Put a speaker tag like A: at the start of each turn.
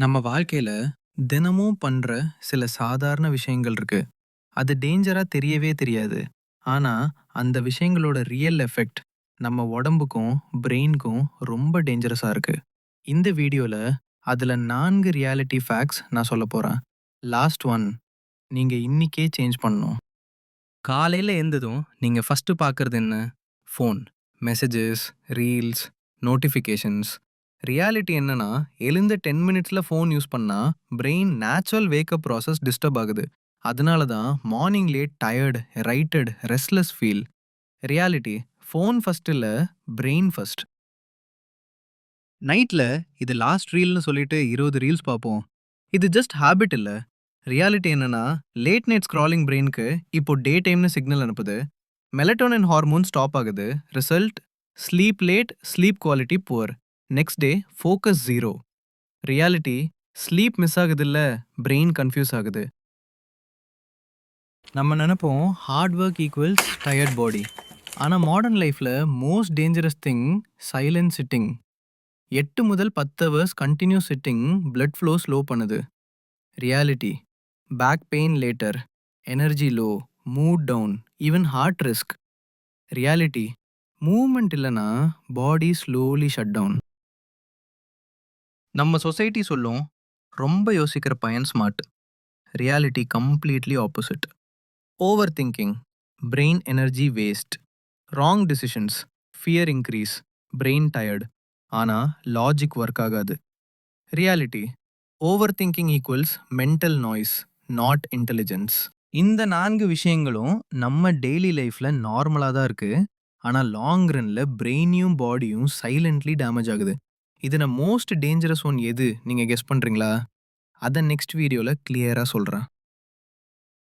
A: நம்ம வாழ்க்கையில தினமும் பண்ற சில சாதாரண விஷயங்கள் இருக்கு. அது டேஞ்சரா தெரியவே தெரியாது. ஆனா, அந்த விஷயங்களோட ரியல் எஃபெக்ட் நம்ம உடம்புக்கும், பிரெயினுக்கும் ரொம்ப டேஞ்சரஸா இருக்கு. இந்த வீடியோல அதுல நான்கு ரியாலிட்டி ஃபேக்ட்ஸ் நான் சொல்லப் போறேன். லாஸ்ட் ஒன் நீங்க இன்னிக்கே சேஞ்ச் பண்ணணும். காலையில எழுந்ததும் நீங்க ஃபஸ்ட்டு பார்க்குறது என்ன? Phone, messages, reels, notifications. Reality என்னன்னா, எழுந்த 10 மினிட்ஸ்ல ஃபோன் யூஸ் பண்ணா brain natural wake up process disturb ஆகுது. அதனால தான் morning late tired irritated, restless feel. Reality phone first இல்ல, பிரெயின் ஃபஸ்ட் நைட்ல இது லாஸ்ட் ரீல்னு சொல்லிட்டு 20 ரீல்ஸ் பார்ப்போம். இது ஜஸ்ட் ஹாபிட் இல்ல. ரியாலிட்டி என்னன்னா, லேட் நைட் ஸ்க்ராலிங் பிரெயினுக்கு இப்போ டே டைம்னு சிக்னல் அனுப்புது. மெலட்டோனின் ஹார்மோன் ஸ்டாப் ஆகுது. Result sleep late, sleep quality poor. Next day focus zero. Reality sleep miss ஆகுதுல்ல, பிரெயின் கன்ஃபியூஸ் ஆகுது. நம்ம நினைப்போம் hard work equals tired body. ஆனா மாடர்ன் லைஃப்ல most dangerous thing silent sitting. எட்டு முதல் 10 hours continuous sitting blood flow slow பண்ணுது. Reality back pain later, energy low, mood down, even heart risk. Reality moment இல்லனா body slowly shut down. நம்ம society சொல்லும் ரொம்ப யோசிக்கிற பையன் smart. Reality completely opposite. Over thinking brain energy waste. Wrong decisions fear increase, brain tired ஆனா logic work ஆகாது. Reality over thinking equals mental noise, not intelligence. இந்த நான்கு விஷயங்களும் நம்ம டெய்லி லைஃப்ல நார்மலா தான் இருக்கு. ஆனா லாங் ரன்ல பிரெயினையும் பாடியும் சைலண்ட்லி டேமேஜ் ஆகுது. இதில் மோஸ்ட் டேஞ்சரஸ் ஒன் எது? நீங்கள் கெஸ் பண்ணுறீங்களா அதை நெக்ஸ்ட் வீடியோவில் கிளியராக சொல்கிறேன்